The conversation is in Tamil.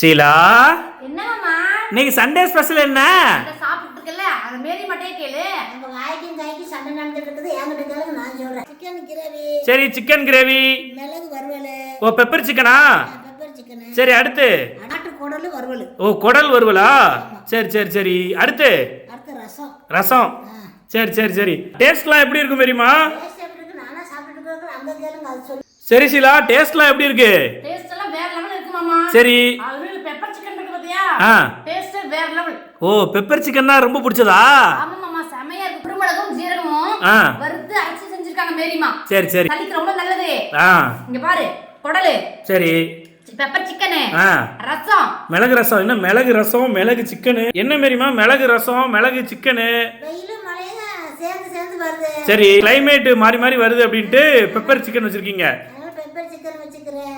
ஷீலா என்னம்மா இன்னைக்கு சண்டே ஸ்பெஷல் என்ன? சரி சிக்கன் கிரேவி மிளகு வறுவல். ஓ பெப்பர் சிக்கனா பெப்பர் சிக்கனு சரி அடுத்து? குடல் வறுவல். ஓ குடல் வருவலா சரி சரி சரி. அடுத்து? அடுத்து ரசம். சரி சரி சரி. டேஸ்ட்லாம் எப்படி இருக்கும் தெரியுமா? சரி ஷீலா டேஸ்ட்லாம் எப்படி இருக்கு? டேஸ்ட் எல்லாம் வேற லெவல் இருக்கு மாமா. சரி அது பெப்பர் சிக்கன் இருக்கு பாத்தியா ஆ. டேஸ்ட் வேற லெவல் ஓ பெப்பர் சிக்கன் தான் ரொம்ப பிடிச்சதா? ஆமா மாமா செமையா இருக்கு. குருமிளகும் ஜீரகமும் ஆ. வறுத்து அரைச்சு செஞ்சிருக்காங்க மேரிமா சரி சரி. சளிக்கு ரொம்ப நல்லது. ஆ. இங்க பாரு குடலு. சரி. பெப்பர் சிக்கனு ஆ. ரசம். மிளகு ரசம். என்ன மிளகு ரசம் மிளகு சிக்கனு என்ன மாரிமா மிளகு ரசம் மிளகு சிக்கனு சரி கிளைமேட் மாறி மாறி வருது அப்படின்ட்டு பெப்பர் சிக்கன் வச்சிருக்கீங்க. பெப்பர் சிக்கன் வச்சுக்கிறேன்.